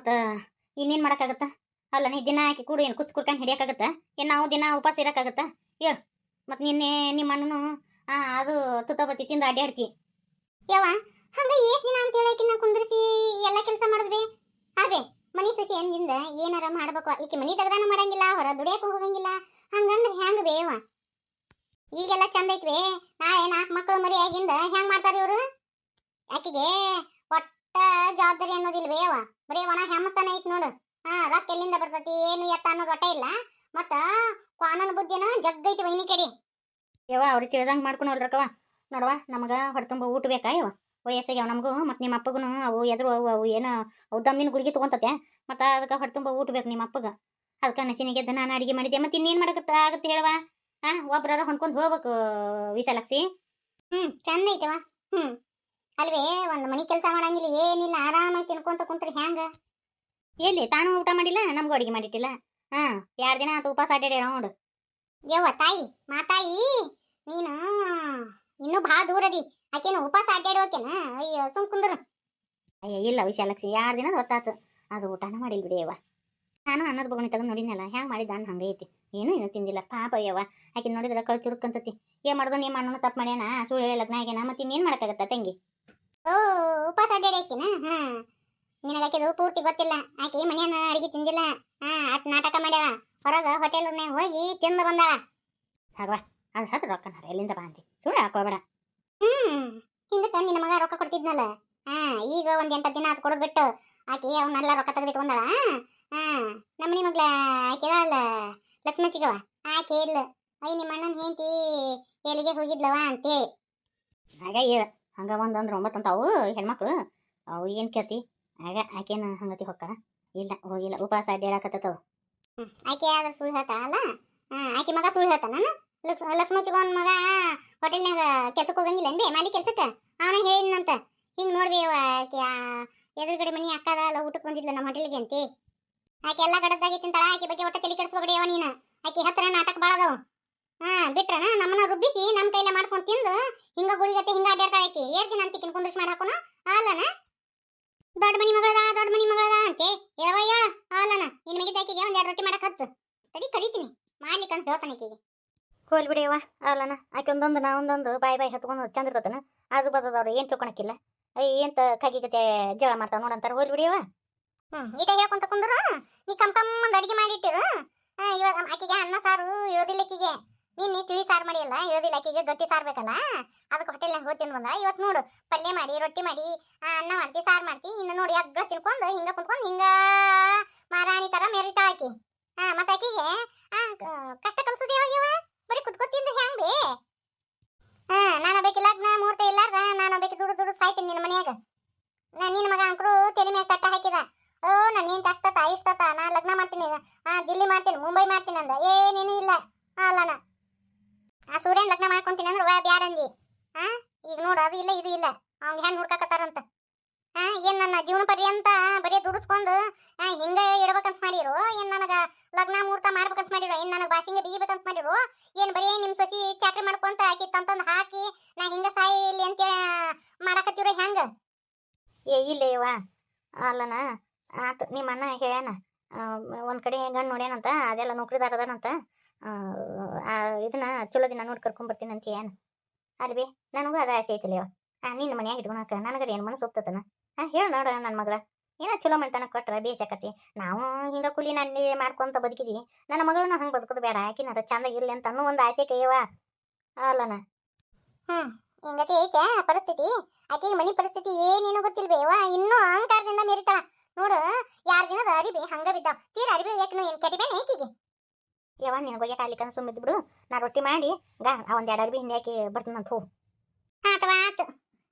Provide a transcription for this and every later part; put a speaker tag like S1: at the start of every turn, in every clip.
S1: ಮತ್ತು ಇನ್ನೇನು ಮಾಡೋಕ್ಕಾಗತ್ತ? ಅಲ್ಲ ನೀ ದಿನ ಹಾಕಿ ಕೂಡು ಏನು ಕುಸ್ ಕುಡ್ಕೊಂಡು ಹಿಡಿಯೋಕ್ಕಾಗತ್ತ? ಏನು ನಾವು ದಿನ ಉಪವಾಸ ಇರೋಕ್ಕಾಗತ್ತ? ಏ ಮತ್ತು ನಿನ್ನೆ ನಿಮ್ಮ ಅಣ್ಣನು ಆ, ಅದು ತುತ್ತಬತ್ತಿ ತಿಂದು ಅಡ್ಡಾಡ್ತಿ
S2: ಯವ್ವ ಹಂಗೆ ಎಷ್ಟು ದಿನ ಅಂತ ಹೇಳಕ್ಕಿನ್ನ ಕುಂದ್ರಿಸಿ ಎಲ್ಲ ಕೆಲಸ ಮಾಡಿದ್ವಿ ಅದೇ ಮನಿ ಸಸಿ ಎಂದಿಂದ ಏನಾರ ಮಾಡ್ಬೇಕು ಈಕೆ ಮನಿ ತೆಗ್ದಾನು ಮಾಡಂಗಿಲ್ಲ ಹೊರ ದುಡಿಯಕ್ಕೆ ಹೋಗಂಗಿಲ್ಲ. ಹಂಗಂದ್ರೆ ಹೆಂಗ್ ಬೇವ ಈಗೆಲ್ಲ ಚಂದ ಐತ್ವಿ. ನಾಳೆ ನಾಲ್ಕು ಮಕ್ಕಳು ಮರಿ ಆಗಿಂದ ಹೆಂಗ್ ಮಾಡ್ತಾರೆ ಇವರು? ಆಕೆಗೆ ಒಟ್ಟ ಜವಾಬ್ದಾರಿ ಅನ್ನೋದಿಲ್ವೇ ಅವ ಬರೀ ಒಣ ಹೆಮ್ಮಸ್ತಾನ ಐತ್ ನೋಡು. ಹಾ ರೊಕ್ಕ ಎಲ್ಲಿಂದ ಬರ್ತತಿ ಏನು ಎತ್ತ ಅನ್ನೋದು ಒಟ್ಟ ಇಲ್ಲ. ಮತ್ತ ಕಾನೂನು ಬುದ್ಧಿನ ಜಗ್ಗೈತಿ ವೈನಿ ಕಡೆ.
S1: ಯವ್ವ ಅವ್ರಿಗೆ ತಿಳಿದಂಗೆ ಮಾಡ್ಕೊಂಡು ಹೋಲ್ರಕ್ಕವ ನೋಡವ್ವ ನಮಗೆ ಹೊಟ್ಟೆ ಊಟ ಬೇಕಾ ಯವ್ವ? ವಯಸ್ಸಿಗೆ ನಮಗೂ ಮತ್ತೆ ನಿಮ್ಮ ಅಪ್ಪಗೂ ಅವು ಎದ್ರು ಅವು ಅವು ಏನೋ ಅವು ದಮ್ಮಿನ ಗುಳಿಗೆ ತೊಗೊಂತತೆ. ಮತ್ತು ಅದಕ್ಕೆ ಹೊಡ್ತುಂಬ ತುಂಬ ಊಟ ಬೇಕು ನಿಮ್ಮ ಅಪ್ಪಗ. ಅದಕ್ಕೆ ನಸಿನಿಗೆ ಎದ್ದು ನಾನು ಅಡಿಗೆ ಮಾಡಿದ್ದೆ. ಮತ್ತು ಇನ್ನೇನು ಮಾಡಕತ್ತ ಆಗತ್ತೆ ಹೇಳವ ಹಾಂ ಒಬ್ರಾರ ಹೊಂದ್ಕೊಂಡು ಹೋಗ್ಬೇಕು ವಿಸಲಕ್ಸಿ
S2: ಹ್ಮ್ ಚಂದ ಐತವ ಹ್ಮ್. ಅಲ್ವೇ ಒಂದು ಮನಿ ಕೆಲಸ ಮಾಡಂಗಿಲ್ಲ ಏನಿಲ್ಲ ಆರಾಮಾಗಿ ತಿನ್ಕೊಂತ ಕುಂತ್ರಿ ಹ್ಯಾಂಗ?
S1: ಎಲ್ಲಿ ತಾನು ಊಟ ಮಾಡಿಲ್ಲ? ನಮಗೂ ಅಡಿಗೆ ಮಾಡಿಟ್ಟಿಲ್ಲ. ಹಾ ಎರಡು ದಿನ ಅಂತ ಉಪವಾಸ ಅಡ್ಡಾಡ್ಯಾಳ ನೋಡು.
S2: ಯವ್ವ ತಾಯಿ ಮಾತಾಯಿ ನೀನು ಇನ್ನೂ ಭಾಳ ದೂರ ರೀ ಆಕೇನು ಉಪವಾಸ ಅಡ್ಡಾಡೋಕೇನ ಅಯ್ಯೋ ಸುಮ್ ಕುಂದ್ರ.
S1: ಅಯ್ಯೋ ಇಲ್ಲ ವಿಶಾಲಕ್ಷಿ ಎರಡು ದಿನದ ಹೊತ್ತಾತು? ಅದು ಊಟನ ಮಾಡಿಲ್ಲ ಬಿಡಿ ಯವ್ವ. ನಾನು ಅನ್ನದ ಬಗಣಿ ತಗೊಂಡು ನೋಡಿನಲ್ಲ ಹ್ಯಾಂಗ ಮಾಡಿದ ಅನ್ನ ಹಂಗೆ ಐತಿ? ಏನೂ ಏನೂ ತಿಂದಿಲ್ಲ ಪಾಪ ಯವ್ವ. ಆಕೆ ನೋಡಿದ್ರೆ ಕಳ್ ಚುರುಕಂತತಿ ಏನ್ ಮಾಡೋದು ನಿಮ್ಮ ಅಣ್ಣನ ತಪ್ಪು ಮಾಡ್ಯಾನ? ಸುಳ್ಳು ಲಗ್ನ ಆಗ್ಯಾನ? ಮತ್ತೆ ಇನ್ನೇನು ಮಾಡಕ್ಕಾಗತ್ತ ತಂಗಿ?
S2: ಓ ಉಪವಾಸ ನಾ ಹಾ. ನಿನಗೆ ಆಕೆದು ಪೂರ್ತಿ ಗೊತ್ತಿಲ್ಲ. ಆಕೆ ಮನೆಯನ್ನ ಅಡಿಗೆ ತಿಂದಿಲ್ಲ. ಹಾ ಅಟ್ ನಾಟಕ ಮಾಡ್ಯಾಳ. ಹೊರಗ ಹೋಟೆಲ್ನಾಗ ಹೋಗಿ ತಿಂದು ಬಂದಾಳ.
S1: ಹಾಗವಾ ಅದು ಹತ್ತು ರೊಕ್ಕ ಎಲ್ಲಿಂದ ಬಾ ಅಂತಿ. ಸುಳ್ಳು ಹಾಕೋಬೇಡ
S2: ಹ್ಮ್ ಹಿಂದಕ್ಕೆ ನಿನ್ನ ಮಗ ರೊಕ್ಕ ಕೊಡ್ತಿದ್ನಲ್ಲ. ಹಾ ಈಗ ಒಂದ್ ಎಂಟು ದಿನ ಆತ್ ಕೊಡದ್ಬಿಟ್ಟು ಬಿಟ್ಟು ಆಕಿ ಅವನ್ನೆಲ್ಲ ರೊಕ್ಕ ತೆಗೆದಿಟ್ಕೊಂಡಾಳ ಹಾ ನಮ್ಮನಿ ಮಗ್ಳ ಆಕೆ ಅಲ್ಲ ಲಕ್ಷ್ಮಚ್ಚಿಗವ ಆಕೆ ಇಲ್ಲ ಅಯ್ಯ ನಿಮ್ಮ ಅಣ್ಣನ ಹೆಂಡತಿ ಎಲ್ಲಿಗೆ ಹೋಗಿದ್ಲವ ಅಂತೇಳಿ.
S1: ಹಾಗ ಹೇಳ. ಹಂಗ ಒಂದಂದ್ರೆ ಒಂಬತ್ತು ಅಂತ ಅವು ಹೆಣ್ಮಕ್ಳು. ಅವು ಏನು ಕೇಳ್ತಿ? ಆಗ ಆಕೇನು ಹಂಗತಿ ಹೊಕ್ಕ ಇಲ್ಲ, ಹೋಗಿಲ್ಲ. ಉಪವಾಸ ಅಡ್ಡಾಡಕತ್ತವು.
S2: ಆಕೆ ಆದ್ರೆ ಸುಳ್ಳು ಹೇಳ್ತಾಳಲ್ಲ ಆಕೆ ಮಗ ಸುಳ್ಳು ಹೇಳ್ತಾನ ಲಕ್ಷ್ಮ ಲಕ್ಷ್ಮಚ್ಚಿಗೊಂದ್ ಮಗ ಹೋಟೆಲ್ನಾಗ ಕೆಲ್ಸಕ್ಕೆ ಹೋಗಂಗಿಲ್ಲ ಅನ್ಬಿ ಮಾಲಿ ಕೆಲ್ಸಕ್ಕೆ? ಅವನ ಹೇಳಿದಂತ ಹಿಂಗ್ ನೋಡ್ಬಿ ಆಕೆ ಎದುರುಗಡೆ ಮನಿ ಅಕ್ಕ ಅಲ್ಲ ಊಟಕ್ಕೆ ಬಂದಿದ್ಲ ನಮ್ಮ ಹೋಟೆಲ್ಗೆ ಅಂತಿ. ಆಕೆ ಎಲ್ಲ ಗಡದಾಗಿ ತಿಂತಾಳ. ಆಕೆ ಬಗ್ಗೆ ಒಟ್ಟ ತಲೆ ಕೆಡಿಸ್ಕೋಬೇಡಿ ನೀನು. ಆಕೆ ಹತ್ರ ನಾಟಕ ಭಾಳ ಹಾ ಬಿಟ್ರನ? ನಮ್ಮನ್ನ ರುಬ್ಬಿಸಿ ನಮ್ಮ ಕೈಲೇ ಮಾಡ್ಕೊಂಡು ತಿಂದು ಹಿಂಗ ಗುಳಿಗತ್ತೆ ಹಿಂಗ ಅಡ್ಡಾಡ್ತಾಳ ಆಕಿ ಏರ್ ಅಂತ ಅಂತಿಕಿನ ಕುಂದ್ರಿಸಿ ಮಾಡಿ ಹಾಕೋಣ. ಅಲ್ಲನ ದೊಡ್ಡ ಮನಿ ಮಗಳದ ದೊಡ್ಡ ಮನಿ ಮಗಳದ ಅಂತೆ. ಹೇಳವಯ್ಯ ಅಲ್ಲನ ಇನ್ ಮಿಗಿದ ಆಕಿಗೆ ಒಂದ್ ಎರಡು ರೊಟ್ಟಿ ಮಾಡಕ್ ಹತ್ತು. ತಡಿ ಕರಿತೀನಿ. ಮಾಡ್ಲಿಕ್ಕೆ ಅಂತ ಹೇಳ್ತಾನೆ ಆಕಿಗೆ.
S1: ಹೋಲ್ ಬಿಡಿಯವ್ವ ಅಲ್ಲನ ಆಕೆ ಒಂದೊಂದು ನಾ ಒಂದೊಂದು ಬಾಯಿ ಬಾಯಿ ಹತ್ಕೊಂಡು ಚಂದ ಇರ್ತತನ. ಆಜು ಬಾಜುದವ್ರು ಏನು ತಿಳ್ಕೊಳಕ್ಕಿಲ್ಲ ಅಯ್ಯ ಏಂತ ಕಗಿ ಗತೆ ಜಗಳ ಮಾಡ್ತಾವ ನೋಡಂತಾರ. ಹೋಲ್ ಬಿಡಿಯವ್ವ
S2: ಹ್ಮ್ ಈಟ ಹೇಳ್ಕೊಂತ ಕುಂದ್ರು. ನೀ ಕಂಪಮ್ಮ ಕಮ್ ಅಡಿಗೆ ಮಾಡಿಟ್ಟಿರು ಇವಾಗ ಆಕೆಗೆ ಅನ್ನ ಸಾರು ಇರೋದಿಲ್ಲ ಆಕೆಗೆ. ನೀನ್ ನೀ ತಿಳಿ ಸಾರು ಮಾಡಿಯಲ್ಲ ಇರೋದಿಲ್ಲ ಆಕೆಗೆ ಗಟ್ಟಿ ಸಾರು ಬೇಕಲ್ಲ ಅದಕ್ಕೆ ಹೋಟೆಲ್ನಾಗ ಹೋಗಿ ತಿಂದ್ ಬಂದ ಇವತ್ತು ನೋಡು, ಪಲ್ಯ ಮಾಡಿ, ರೊಟ್ಟಿ ಮಾಡಿ ಅನ್ನ ಮಾಡ್ತಿ, ಸಾರು ಮಾಡ್ತಿ, ಇನ್ನು ನೋಡಿ ಅಗ್ಗ ತಿನ್ಕೊಂಡು ಹಿಂಗ ಕುಂತ್ಕೊಂಡು ಹಿಂಗ ಮಾರಾಣಿ ತರ ಮೆರಿತಾ ಆಕಿ. ಹಾ ಮತ್ತೆ ಆಕಿಗೆ ಕಷ್ಟ ಕಲ್ಸುದೇ ಯಾವಾಗ ಬರೀ ಕುತ್ಕೊತ್ ತಿಂದ್ರೆ ಬೇ ಹಾ ನಾನು ಬೇಕಿಲ್ಲ ಲಗ್ನ ಮುಹೂರ್ತ ಇಲ್ಲಾರ್ದ, ನಾನು ಬೇಕಿ ದುಡ್ಡು ದುಡ್ಡು ಸಾಯ್ತೀನಿ ನಿನ್ನ ಮನ್ಯಾಗ. ನಾ ನಿನ್ನ ಮಗ ಅಂಕರು ತಲೆ ಮೇಲೆ ತಟ್ಟ ಹಾಕಿದ. ಓ ನನ್ನ ಏನ್ ತಸ್ತತ ಇಷ್ಟತ ನಾ ಲಗ್ನ ಮಾಡ್ತೀನಿ ದಿಲ್ಲಿ ಮಾಡ್ತೀನಿ, ಮುಂಬೈ ಮಾಡ್ತೀನಿ ಅಂದ. ಏನೇನು ಇಲ್ಲ. ಅಲ್ಲನ ಆ ಸೂರ್ಯನ್ ಲಗ್ನ ಮಾಡ್ಕೊಂತೀನಿ ಅಂದ್ರೆ ವಾ ಬ್ಯಾಡ ಅಂದಿ. ಹಾ? ಈಗ ನೋಡು ಅದು ಇಲ್ಲ ಇದು ಇಲ್ಲ. ಅವ್ನ್ ಹೆಣ್ಣು ಹುಡ್ಕಾಕತ್ತಾರಂತ. ಹಾ? ಏನ್ ನನ್ನ ಜೀವನ ಪರ್ಯಂತ ಬರೀ ದುಡಿಸ್ಕೊಂಡು ಹಿಂಗ ಇಡ್ಬೇಕಂತ ಮಾಡಿರು? ಏನ್ ನನಗ ಲಗ್ನ ಮುಹೂರ್ತ ಮಾಡ್ಬೇಕಂತ ಮಾಡಿರು? ಏನ್ ನನಗ ಬಾಸಿಂಗ ಬಿಗಿಬೇಕಂತ ಮಾಡಿರು? ಏನ್ ಬರೀ ನಿಮ್ ಸೊಸಿ ಚಾಕ್ರಿ ಮಾಡ್ಕೊಂತ ಆಕಿ ತಂತಂದ್ ಹಾಕಿ ನಾ ಹಿಂಗ ಇಲ್ಲಿ ಅಂತ ಮಾಡಕತ್ತಿರೋ ಹೆಂಗ?
S1: ಏ ಇಲ್ಲೇವ ಅಲ್ಲನ ಆತ ನಿಮ್ಮ ಅಣ್ಣ ಹೇಳ್ಯಾನ ಒಂದು ಕಡೆ ಗಂಡು ನೋಡ್ಯಾನಂತ ಅದೆಲ್ಲ ನೌಕರಿದಾರ ಅದಾನಂತ ಆ, ಆ, ಇದನ್ನ ಚಲೋ ದಿನ ನೋಡಿ ಕರ್ಕೊಂಬರ್ತೀನಿ ಅಂತ ಏನು ಅಲ್ವಿ ನನಗೂ ಅದ ಆಸೆ ಐತಿಲೇವ ಆ, ನಿನ್ನ ಮನ್ಯಾಗ ಇಟ್ಕೊಳಕ ನನಗರ ಏನು ಮನಸ್ಸು ಹೋಗ್ತತನ ಹಾ ಹೇಳಿ ನೋಡ ನನ್ನ ಮಗಳ. ಏನ ಚಲೋ ಮಾಡ್ತಾನ ಕೊಟ್ರ ಬೇಸಕತಿ. ನಾವು ಹಿಂಗ ಕೂಲಿ ನಾನು ಮಾಡ್ಕೊಂತ ಬದುಕಿದಿ ನನ್ನ ಮಗಳನ್ನ ಹಂಗೆ ಬದುಕೋದು ಬೇಡ. ಆಕಿನಾರ ಚಂದ ಇರ್ಲಿ ಅಂತ ಅನ್ನೋ ಒಂದು ಆಸೆ ಕೈಯವ ಅಲ್ಲನ
S2: ಹಿಂಗತಿ ಐತೆ ಪರಿಸ್ಥಿತಿ? ಆಕೆಗೆ ಮನಿ ಪರಿಸ್ಥಿತಿ ಏನೇನು ಗೊತ್ತಿಲ್ಬೇವ ಇನ್ನೂ ಅಹಂಕಾರದಿಂದ ಮೇರಿತಾಳ. ನೋಡು, ಯಾರ್ ದಿನದ ಅರಿಬಿ ಹಂಗ ಬಿದ್ದಾವ. ತೀರ ಅರಿಬಿ ಯಾಕೆ ಏನು ಕೆಟಿಬೇನೆ ಐಕಿಗೆ
S1: ಯವ ನಿನಗೆ ಒಯ್ಯಕ್ಕೆ ಆಗ್ಲಿಕ್ಕೆ ಸುಮ್ಮಿದ್ದು ಬಿಡು ನಾ ರೊಟ್ಟಿ ಮಾಡಿ, ಗಾ ಒಂದು ಎರಡು ಅರ್ಬಿ ಹಿಂಡಿ ಹಾಕಿ ಬರ್ತೀನಂತ ಹೋ.
S2: ಅಥವಾ ಆತು.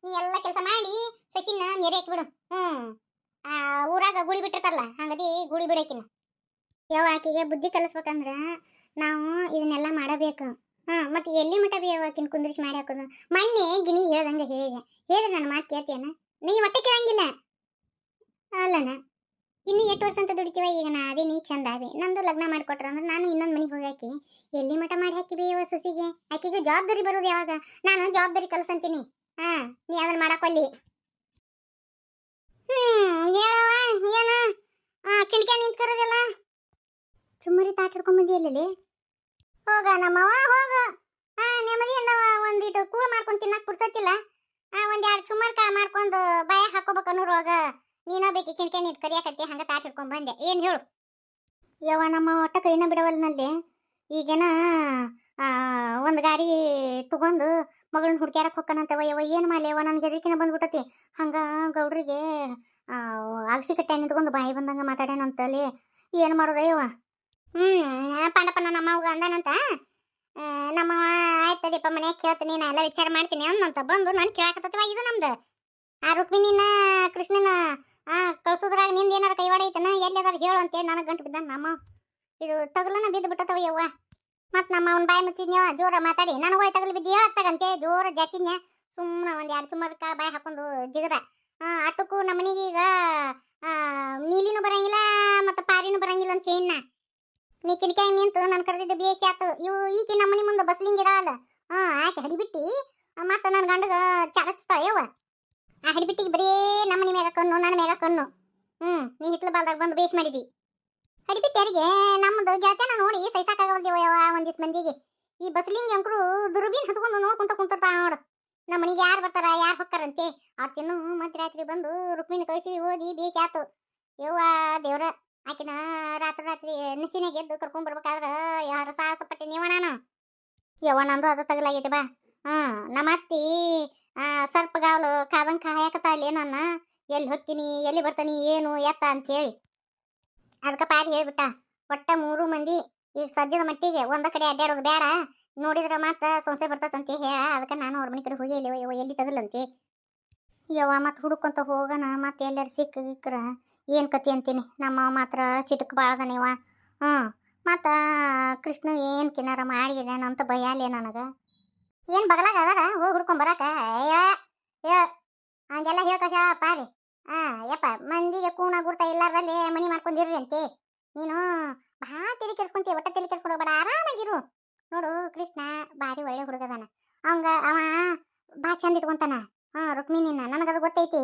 S2: ನೀ ಎಲ್ಲ ಕೆಲಸ ಮಾಡಿ ಸಚಿನ್ನ ಮೆರಿ ಬಿಡು ಹ್ಮ್. ಆ, ಊರಾಗ ಗುಡಿ ಬಿಟ್ಟಿರ್ತಾರಲ್ಲ, ಹಂಗದಿ ಗುಡಿ ಬಿಡಾಕಿನ ಯಾವ ಆಕೆಗೆ ಬುದ್ಧಿ ಕಲಿಸ್ಬೇಕಂದ್ರ ನಾವು ಇದನ್ನೆಲ್ಲ ಮಾಡಬೇಕು. ಹಾ, ಮತ್ತೆ ಎಲ್ಲಿ ಮಠ ಬಿ ಆಕಿನ ಕುಂದ್ರಿಸಿ ಮಾಡಿ ಹಾಕೋದು? ಮೊನ್ನೆ ಗಿನಿ ಹೇಳ್ದಂಗೆ ಹೇಳಿದೆ. ಹೇಳಿದ್ರೆ ನನ್ನ ಮಾತು ಕೇಳ್ತೀಯನ? ನೀ ಹೊಟ್ಟೆ ಕೇಳಂಗಿಲ್ಲ? ಅಲ್ಲನ? ಇನ್ನು ಎಷ್ಟು ವರ್ಷ ಅಂತ ದುಡಿತೀವ? ಈಗ ನಾ ಅದೇ ನೀ ಚಂದ ಅವಿ. ನಂದು ಲಗ್ನ ಮಾಡಿಕೊಟ್ರ ಅಂದ್ರೆ ನಾನು ಇನ್ನೊಂದು ಮನೆಗೆ ಹೋಗಾಕಿ ಎಲ್ಲಿ ಮಠ ಮಾಡಿ ಹಾಕಿ ಇವ ಸೊಸಿಗೆ? ಆಕೆಗೆ ಜವಾಬ್ದಾರಿ ಬರೋದು ಯಾವಾಗ? ನಾನು ಜವಾಬ್ದಾರಿ ಕಲ್ಸಂತೀನಿ ಹಾ, ನೀ ಅದನ್ನ ಮಾಡಾಕೊಲ್ಲಿ ಹ್ಮ್ ಹೇಳವ ಏನ? ಕಿಣಕ್ಯ ನಿಂತ್ಕರದಿಲ್ಲ? ಚುಮ್ಮರಿ ತಾಟ್ ಹಿಡ್ಕೊಂಡ್ ಬಂದಿಯಲ್ಲಿ ಹೋಗ ನಮ್ಮವ್ವ, ಹೋಗ. ಆ ನೆಮ್ಮದಿಯಿಂದ ಒಂದಿಟ್ಟು ಕೂಳ ಮಾಡ್ಕೊಂಡ್ ತಿನ್ನಕ್ ಬಿಡ್ತತಿಲ್ಲ ಆ, ಒಂದ್ ಎರಡು ಚುಮ್ಮರ್ ಕಾಳ ಮಾಡ್ಕೊಂಡು ಬಾಯ ಹಾಕೋಬೇಕು ಅನ್ನೋರೊಳಗ. ನೀನ ಬೇಕಿ ಕಿಣಕ್ಯ ನಿಂತ್ ಕರಿಯಾಕತ್ತಿ, ಹಂಗ ತಾಟ್ ಹಿಡ್ಕೊಂಡ್ ಬಂದೆ. ಏನ್ ಹೇಳು? ಯವ್ವ, ನಮ್ಮ ಒಟ್ಟ ಕೈನ ಬಿಡವಲ್ನಲ್ಲಿ. ಈಗೇನ ಒಂದು ಗಾಡಿ ತಗೊಂಡು ಮಗಳನ್ನ ಹುಡ್ಕ್ಯಾರಕ್ ಹೊಕ್ಕನಂತವ ಯವ ಏನ್ ಯವ ನನ್ ಹೆದರಿಕೆನ ಬಂದ್ಬಿಟ್ಟತಿ. ಹಂಗ ಗೌಡ್ರಿಗೆ ಅಗಸಿ ಕಟ್ಟೆ ನಿಂತ್ಕೊಂಡು ಬಾಯಿ ಬಂದಂಗ ಮಾತಾಡ್ಯಾನಂತಲ್ಲಿ, ಏನ್ ಮಾಡೋದ ಯವ್ವ? ಹ್ಮ್ ಪಾಂಡಪ್ಪನ ನಮ್ಮ ಅವ್ಗ ಅಂದನಂತ ನಮ್ಮ ಆಯ್ತು ತಡಿಪ್ಪ ಮನ್ಯಾಗ ಕೇಳ್ತೀನಿ, ನಾ ಎಲ್ಲ ವಿಚಾರ ಮಾಡ್ತೀನಿ ಅಂದಂತ ಬಂದು ನಾನು ಕೇಳಾಕತ್ತವ ಇದು ನಮ್ದು. ಆ, ರುಕ್ಮಿಣಿನ ಗಂಟು ಬಿದ್ದ ನಮ್ಮ ಇದು ತಗಲನ ಬಿದ್ದು ಬಿಟ್ಟತವ ಯವ್ವ. ಮತ್ ನಮ್ಮ ಅವ್ನ ಬಾಯಿ ಮುಚ್ಚಿದ್ನ್ಯವ ಜೋರ ಮಾತಾಡಿ. ನನಗೆ ಹೋಯ್ ತಗಲ್ ಬಿದ್ದೀಯೋ? ಹೇಳತ್ತಾಗಂತೆ ಜೋರ ಜಾಸ್ತಿನ್ಯ ಸುಮ್ಮನೆ ಒಂದ್ ಎರಡು ಸುಮಾರು ಕಾಳು ಬಾಯಿ ಹಾಕೊಂಡು ಜಿಗದ. ಅಟ್ಟಕ್ಕೂ ನಮ್ಮನಿಗೆ ಈಗ ನೀಲಿನೂ ಬರಂಗಿಲ್ಲ ಮತ್ತೆ ಪಾರಿನೂ ಬರಂಗಿಲ್ಲ ಅಂತ ಏನ ನೀ ಕಿಟಕಿಯಾಗ ನಿಂತು ನಾನು ಕರೆದಿದ್ದ ಬೇಸಿ ಆತು. ಇವು ಈಕಿ ನಮ್ಮನಿ ಮುಂದೆ ಬಸ್ಲಿಂಗ್ ಇದಾವಲ್ಲ. ಹಾ ಆಕೆ ಹಡಿಬಿಟ್ಟಿ. ಮತ್ತೆ ನನ್ನ ಗಂಡಗ ಚಾರಚ್ತಾಳ ಯವ್ವ. ಆ ಹಡಿಬಿಟ್ಟಿಗೆ ಬರೀ ನಮ್ಮನಿ ಮೇಗ ಕಣ್ಣು ನನ್ನ ಮೇಗ ಕಣ್ಣು. ಹ್ಮ್, ನೀ ಹಿತ್ಲ ಬಾಲ್ದಾಗ ಬಂದು ಬೇಸ್ ಮಾಡಿದಿ. ಹಡಿಬಿಟ್ಟಿಯರಿಗೆ ನಮ್ದು ಗೆಳತನ ನೋಡಿ ಯವ್ವ ಒಂದಿಸ್ ಮಂದಿಗೆ. ಈ ಬಸ್ಲಿಂಗ್ ಅಂಕರು ದುರ್ಬೀನ್ ಹಸ್ಕೊಂಡು ನೋಡ್ಕೊಂತ ಕುಂತಿರ್ತಾಳ ನೋಡು. ನಮ್ಮ ಮನೆಗೆ ಯಾರು ಬರ್ತಾರ, ಯಾರು ಹೊಕ್ಕಾರಂತೆ? ಆಕಿನ್ನು ಮಧ್ಯರಾತ್ರಿ ಬಂದು ರುಕ್ಮಿಣಿ ಕಳಿಸಿ ಓದಿ ಬೇಸಿ ಆತು. ಯವ್ವ ದೇವ್ರ, ಆಕಿನ ರಾತ್ರಿ ರಾತ್ರಿ ನಸಿನಾಗ ಎದ್ದು ಕರ್ಕೊಂಡ್ಬರ್ಬೇಕಾದ್ರೆ ಯಾರು ಸಾಹಸ ಪಟ್ಟಿ ನೀವ ನಾನು? ಯವ್ವ ನಂದು ಅದು ತಗಲಾಗೈತೆ ಬಾ. ಹ್ಮ್, ನಮ್ಮ ಅತ್ತಿ ಸರ್ಪಗಾವಲು ಕಾದಂಗ್ ಅಲ್ಲಿ ನನ್ನ. ಎಲ್ಲಿ ಹೋಗ್ತೀನಿ ಎಲ್ಲಿ ಬರ್ತೀನಿ, ಏನು, ಎತ್ತ ಅಂತೇಳಿ. ಅದಕ್ಕೆ ಪಾರಿ ಹೇಳ್ಬಿಟ್ಟ, ಒಟ್ಟ ಮೂರು ಮಂದಿ ಈಗ ಸದ್ಯದ ಮಟ್ಟಿಗೆ ಒಂದ ಕಡೆ ಅಡ್ಡಾಡೋದು ಬೇಡ ನೋಡಿದ್ರ ಮಾತ್ರ ಸೊಸೆ ಬರ್ತದಂತೆ ಹೇಳ, ಅದಕ್ಕೆ ನಾನು ಅವ್ರ ಮನೆ ಕಡೆ ಹೋಗಿ ಎಲ್ಲಿ ಯವ್ವ ಎಲ್ಲಿ ತಗಲಂತೆ? ಯವ್ವ, ಮತ್ತೆ ಹುಡುಕೊಂತ ಹೋಗೋಣ, ಮತ್ತೆ ಎಲ್ಲಾರು ಸಿಕ್ಕ ಗಿಕ್ಕ್ರ ಏನು ಕತಿ ಅಂತೀನಿ? ನಮ್ಮ ಮಾತ್ರ ಸಿಟಕ್ ಬಾಳದನಿವ ಹ್ಞೂ ಮತ್ತು ಕೃಷ್ಣ ಏನು ಕಿನಾರ ಮಾಡಿದೇನ ಅಂತ ಭಯ ಅಲ್ಲೇ ನನಗೆ. ಏನು ಬಗಲಾಗ ಅದಾರ? ಹೋಗಿ ಹುಡ್ಕೊಂಡ್ ಬರಾಕ. ಏ ಏ, ಹಂಗೆಲ್ಲ ಹೇಳ್ಕಸ ಪಾರಿ. ಆ, ಯಪ್ಪ, ಮಂದಿಗೆ ಕೂಣ ಗುರ್ತ ಇಲ್ಲಾರ್ದಲ್ಲಿ ಮನಿ ಮಾಡ್ಕೊಂಡಿರ್ರಿ ಅಂತೆ. ನೀನು ಭಾಳ ತಲೆ ಕೆಡ್ಸ್ಕೊಂತೀಯ ಒಟ್ಟ ತಲೆ ಕೆಡ್ಸ್ಕೊಂಡು ಆರಾಮಾಗಿರು. ನೋಡು ಕೃಷ್ಣ, ಭಾರಿ ಒಳ್ಳೆ ಹುಡುಗದಾನ ಅವಂಗ ಅವ ಭಾಳ ಚಂದ ಇಟ್ಕೊಂತಾನ. ಹಾ ರುಕ್ಮಿಣಿನ ನನಗದು ಗೊತ್ತೈತಿ.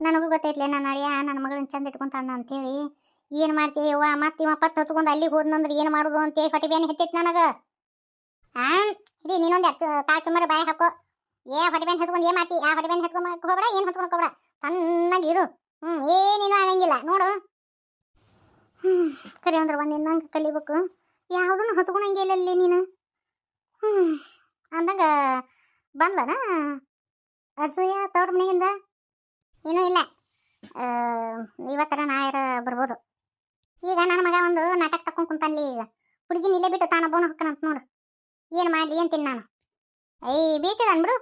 S2: ನನಗೂ ಗೊತ್ತೈತ್ಲೆ, ನನ್ನ ಅಳಿಯ, ನನ್ನ ಮಗಳನ್ನ ಚಂದ ಇಟ್ಕೊಂತಾನ ಅಂತೇಳಿ. ಏನ್ ಮಾಡ್ತೀಯವ್ವ ಮತ್ತೆ ಇವ ಪತ್ ಹಚ್ಕೊಂಡು ಅಲ್ಲಿಗೆ ಹೋದ್ನಂದ್ರೆ ಏನು ಮಾಡೋದು ಅಂತೇಳಿ ಹೊಟ್ಟೆ ಬೇನೆ ನನಗೆ. ಆ, ಇಡೀ, ನೀನೊಂದು ಎರಡು ಕಾಳು ಚುಮ್ಮರ ಬಾಯಿ ಹಾಕೋ. ಏ, ಹೊಟ್ಟೆ ಬೇನೆ ಹಚ್ಕೊಂಡು ಏನು ಮಾಡ್ತಿ? ಆ, ಹೊಟ್ಟೆ ಬೇನೆ ಹಚ್ಕೊಂಡು ಹೋಗ್ಬೇಡ, ಏನು ಹಚ್ಕೊಂಡು ಹೋಗ್ಬೇಡ. ತಣ್ಣಗೆ ಹ್ಞೂ ಏನೇನು ಆಗಂಗಿಲ್ಲ. ನೋಡು. ಹ್ಞೂ ಕರೆ ಅಂದ್ರೆ ಒಂದು ಇನ್ನಂಗೆ ಕಲಿಬೇಕು. ಯಾವುದನ್ನು ಹಚ್ಕೊಳಂಗಿಲ್ಲ ಅಲ್ಲಿ ನೀನು? ಹ್ಞೂ ಅಂದಾಗ ಬಂದನ ಅರ್ಜುಯ ತವ್ರ ಮನೆಗಿಂದ? ಏನೂ ಇಲ್ಲ. ಇವತ್ತರ ನಾಳೆ ಬರ್ಬೋದು. ಈಗ ನನ್ನ ಮಗ ಒಂದು ನಾಟಕ ತಕೊಂಡು ಕುಂತಾನ್ಲಿ ಈಗ. ಹುಡುಗಿನ ಇಲ್ಲೇ ಬಿಟ್ಟು ತಾನ ಬೋನ ಹೊಕ್ಕನಂತ ನೋಡು. ಏನು ಮಾಡ್ಲಿ ಅಂತೀನಿ ನಾನು. ಐ ಬೀಸಿದ ಅನ್ಬಿಡು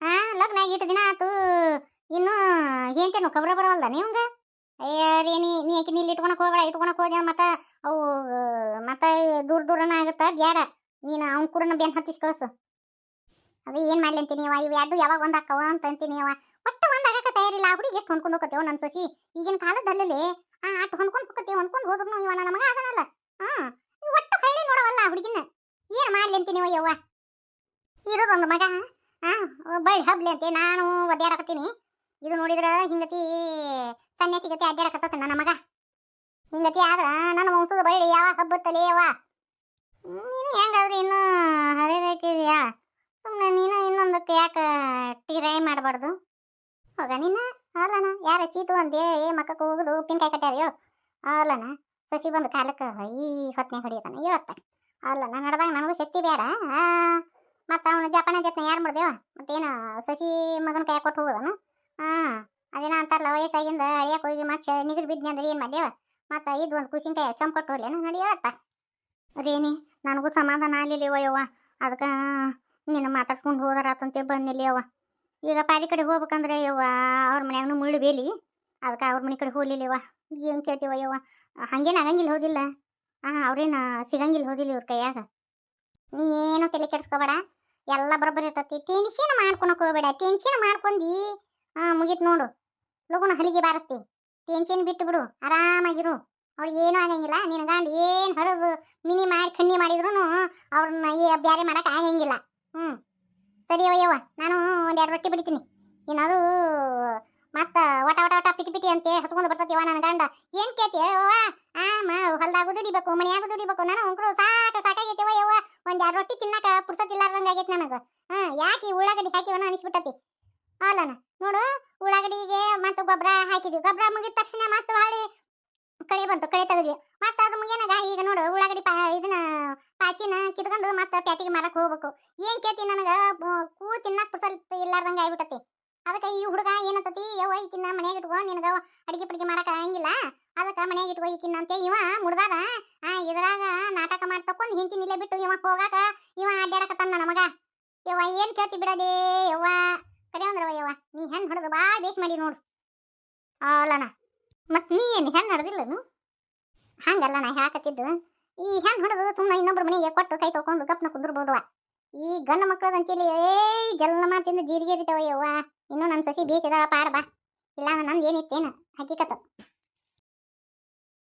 S2: ಹಾಂ ಲಗ್ನ ಆಗಿಟ್ಟು ದಿನ ಆತು. ಏನ್ತೇನು ಖಬರ ಬರವಲ್ದ ನೀವಂಗ ಅಯ್ಯ ರೀ, ನೀ ನೀ ಆಕಿ ಇಲ್ಲಿ ಇಟ್ಕೊಳಕ್ ಹೋಗ್ಬೇಡ ಇಟ್ಕೊಳಕ್ ಹೋದ ಮತ್ತ ಅವು, ಮತ್ತ ದೂರ ದೂರನ ಆಗುತ್ತಾ ಬ್ಯಾಡ. ನೀನು ಅವ್ನ ಕೂಡ ಬೆನ್ ಹತ್ತಿಸ್ ಕಳಿಸು. ಅದು ಏನ್ ಮಾಡ್ಲಿ ಅಂತೀನಿ ಅವ ಇವ್ ಎರಡು ಯಾವಾಗ ಒಂದ್ ಹಾಕವ ಅಂತ ಅಂತೀನಿ ಅವ ಒಟ್ಟ ಒಂದ್ ಆಗಕ ತಯಾರಿಲ್ಲ ಹುಡುಗಿ ಎಷ್ಟು ಹೊಂದ್ಕೊಂಡು ಹೋಗತ್ತೇವ ನನ್ನ ಸೊಸಿ. ಈಗಿನ ಕಾಲದಲ್ಲಿ ಆ ಅಟ್ ಹೊಂದ್ಕೊಂಡು ಹೋಗತ್ತೇವ ಹೊಂದ್ಕೊಂಡು ಹೋದ್ರು ಇವ ನನ್ನ ಮಗ ಅದನಲ್ಲ ಹಾ ಒಟ್ಟು ಹಳ್ಳಿ ನೋಡವಲ್ಲ ಹುಡುಗಿನ. ಏನ್ ಮಾಡ್ಲಿ ಅಂತೀನಿ ಅವ ಯವ್ವ. ಇರೋದೊಂದು ಮಗ ಹಾ ಬಳ್ಳಿ ಹಬ್ಲಿ ಅಂತೆ, ನಾನು ಒದ್ದಾಡಕತ್ತೀನಿ. ಇದು ನೋಡಿದ್ರ ಹಿಂಗತಿ ಸನ್ಯಾಸಿ ಗತಿ ಅಡ್ಡಾಡಕತ್ತ ನನ್ನ ಮಗ? ಹಿಂಗತಿ ಆದ್ರ ನನ್ನ ವಂಶದ ಬಳ್ಳಿ ಯಾವ ಹಬ್ಬತ್ತಲೇ ಅವ? ನೀನು ಹೆಂಗಾದ್ರೆ ಇನ್ನು ಹರಿದಾಕಿದ್ಯಾ? ಸುಮ್ಮನೆ ನೀನು ಇನ್ನೊಂದಕ್ಕೆ ಯಾಕೆ ಟ್ರೈ ಮಾಡಬಾರ್ದು? ಹೋಗ ನೀನು ಅಲ್ಲನ ಯಾರ ಚೀತು ಅಂದೆ ಏ, ಮಕ್ಕಕ್ಕೆ ಹೋಗುದು, ಉಪ್ಪಿನಕಾಯಿ ಕಟ್ಟ್ಯಾರ ಹೇಳು. ಅಲ್ಲನ ಸಸಿ ಬಂದು ಕಾಲಕ್ಕೆ ಈ ಹೊತ್ತನೆ ಹೊಡಿತಾನೆ ಹೇಳತ್ತ. ಅಲ್ಲನ ನಡ್ದಾಗ ನನಗೂ ಶಕ್ತಿ ಬೇಡ. ಮತ್ತು ಅವನು ಜಪಾನ ಜತ್ನ ಯಾರು ಮಾಡ್ದೇವ ಮತ್ತೇನು ಸಸಿ ಮಗನ ಕೈ ಕೊಟ್ಟು ಹೋಗೋದನು? ಹಾಂ, ಅದೇನ ಅಂತಾರಲ್ಲ, ವಯಸ್ಸಾಗಿಂದ ಅಳಿಯಕ್ಕೆ ಹೋಗಿ ಮತ್ತೆ ನಿಗದಿ ಬಿದ್ದೆ ಅಂದ್ರೆ ಏನು ಮಾಡ್ಯವ ಮತ್ತೆ ಇದು ಒಂದು ಕುಸಿನ್ಕಾಯಿ ಚಂಪಟ್ಟು ಹೋಗ್ಲೇನು ನಡಿ ಅದೇನಿ ನನಗೂ ಸಮಾಧಾನ ಆಗ್ಲಿಲ್ಲ ಯವ್ವ. ಅದಕ್ಕೆ ನಿನ್ನ ಮಾತಾಡ್ಸ್ಕೊಂಡು ಹೋದರಾತಂತೆ ಬಂದಿಲ್ಲ ಯವ್ವ. ಈಗ ಪಾರಿ ಕಡೆ ಹೋಗ್ಬೇಕಂದ್ರೆ ಯವ್ವ, ಅವ್ರ ಮನ್ಯಾಗನು ಮುಳ್ಳು ಬೇಲಿ. ಅದಕ್ಕೆ ಅವ್ರ ಮನೆ ಕಡೆ ಹೋಗ್ಲಿಲ್ಲವ ಏನು ಕೇಳ್ತೀವ ಯವ್ವ? ಹಂಗೇನು ಆಗಂಗಿಲ್ಲ ಹೋದಿಲ್ಲ. ಹಾಂ, ಅವ್ರೇನು ಸಿಗಂಗಿಲ್ಲ ಹೋದಿಲ್ಲ ಇವ್ರ ಕೈಯಾಗ. ನೀ ಏನು ತಲೆ ಕೆಡ್ಸ್ಕೊಬೇಡ. ಎಲ್ಲ ಬರೋಬ್ಬರಿ ಇರ್ತತಿ. ಟೆನ್ಷನ್ ಮಾಡ್ಕೊಳಕ್ ಹೋಗ್ಬೇಡ. ಟೆನ್ಷನ್ ಮಾಡ್ಕೊಂಡಿ. ಹಾಂ, ಮುಗೀತು ನೋಡು. ಲಗುನ ಹಲಿಗೆ ಬಾರಿಸ್ತಿ. ಟೆನ್ಷನ್ ಬಿಟ್ಟು ಬಿಡು ಆರಾಮಾಗಿರು. ಅವ್ರಿಗೆ ಏನೂ ಆಗಂಗಿಲ್ಲ. ನಿನ್ನ ಗಂಡ ಏನು ಹರಿದು ಮಿನಿ ಮಾಡಿ ಖನ್ನಿ ಮಾಡಿದ್ರು ಅವ್ರನ್ನ ಈ ಬ್ಯಾರೆ ಮಾಡಕ್ಕೆ ಆಗಂಗಿಲ್ಲ. ಹ್ಞೂ ಸರಿ ಅಯ್ಯವ್ವ ನಾನು ಒಂದೆರಡು ರೊಟ್ಟಿ ಬಿಡ್ತೀನಿ. ಏನದು ಮತ್ತೆ ವಟ ವಟ ಪಿಚ್ ಪಿಟಿ ಪಿಟಿ ಅಂತೆ ಹಚ್ಕೊಂಡು ಬರ್ತತಿವ ನನ್ನ ಗಂಡ. ಏನು ಕೇಳ್ತಿ, ಯವ್ವ? ಆ, ಮ, ಹೊಲ್ದಾಗ ದುಡಿಬೇಕು, ಮನ್ಯಾಗ ದುಡಿಬೇಕು. ನಾನು ಅಂಕರು ಸಾಕ ಸಾಕಾಗೈತೆವ ಯವ್ವ. ಒಂದು ಎರಡು ರೊಟ್ಟಿ ತಿನ್ನಕ ಪುರ್ಸತ್ತಿಲ್ಲಾರ್ದಂಗೆ ಆಗೈತೆ ನನಗೆ. ಹಾ ಯಾಕೆ ಉಳ್ಳಾಗಡ್ಡಿ ಹಾಕಿವನ ಅನಿಸ್ಬಿಟ್ಟತಿ. ಅಲ್ಲನ ನೋಡು, ಉಳ್ಳಾಗಡ್ಡಿಗೆ ಮತ್ತೆ ಗೊಬ್ಬರ ಹಾಕಿದ್ವಿ. ಗೊಬ್ಬರ ಮುಗಿದ ತಕ್ಷಣ ಮತ್ತೆ ಹೊಳ್ಳಿ ಕಳೆ ಬಂತು, ಕಳೆ ತೆಗೆದ್ವಿ. ಮತ್ತೆ ಅದು ಮುಗಿಯನಾಗ ಈಗ ನೋಡು, ಉಳ್ಳಾಗಡ್ಡಿ ಪಾ, ಇದನ್ನ ಪಾಚಿನ ಕಿತ್ಕೊಂಡು ಮತ್ತೆ ಪ್ಯಾಟಿಗೆ ಮಾರಕ್ಕೆ ಹೋಗ್ಬೇಕು. ಏನ್ ಕೇಳ್ತಿ ನನಗೆ? ಕೂಳು ತಿನ್ನಕ್ಕೆ ತಿನ್ನಕ್ ಪುರ್ಸಲ್ ಇಲ್ಲಾರ್ದಂಗ ಆಗ್ಬಿಟ್ಟತಿ. ಅದಕ್ಕೆ ಈ ಹುಡುಗ ಏನಂತತಿ? ಯವ್ವ ಈಕಿನ್ನ ಮನೆಗೆ ಇಟ್ಕೋ, ನಿನಗ ಅಡಿಗೆ ಪಡಿಗೆ ಮಾಡಕ್ ಆಗಂಗಿಲ್ಲ. ಅದಕ್ಕ ಮನ್ಯಾಗ ಇಟ್ಕೋ ಈಕಿನ್ನ ಅಂತ ಇವ ಮುಡ್ದಾಗ ಇದ್ರಾಗ ನಾಟಕ ಮಾಡಿ ತಕೊಂಡು ಹಿಂತಿ ನಿಲ್ಲೇ ಬಿಟ್ಟು ಇವ ಹೋಗಾಕ ಇವ ಅಡ್ಡಾಡಕತ್ತಾನ ನನ್ನ ಮಗ. ಯವ್ವ, ಏನ್ ಕೇಳ್ತಿ ಬಿಡದೆ ಯವ್ವ ಕರೆ ಅಂದ್ರವ ಯವ್ವ ನೀ ಹೆಣ್ ಬೇಸ್ ಮಾಡಿ ನೋಡು. ಅಲ್ಲಣ ಮತ್ತೆ ನೀ ಏನು ಹೆಣ್ಣು ಹಡ್ದಿಲ್ಲನು ಹಂಗಲ್ಲ ನಾ ಹೇಳಕತ್ತಿದ್ದು. ಈ ಹೆಣ್ಣು ಹೊಡೆದು ಸುಮ್ಮನೆ ಇನ್ನೊಬ್ಬರ ಮನೆಗೆ ಕೊಟ್ಟು ಕೈ ತೊಳ್ಕೊಂಡು ಗಪ್ನ ಕುಂದಿರ್ಬೋದು ಈ ಗಂಡು ಮಕ್ಕಳದಂತೇಳಿ ಏಯ್ ಜಲ್ಮ ಮಾತಿಂದ ಜೀರಿಗೆ ಇರ್ತಾವ ಯವ್ವ. ಇನ್ನು ನನ್ನ ಸೊಸಿ ಬೀಸಿದಾಳ ಪಾಡ ಬಾ. ಇಲ್ಲ ನಂದು ಏನಿತ್ತೇನು ಹಕ್ಕಿಕತ್ತ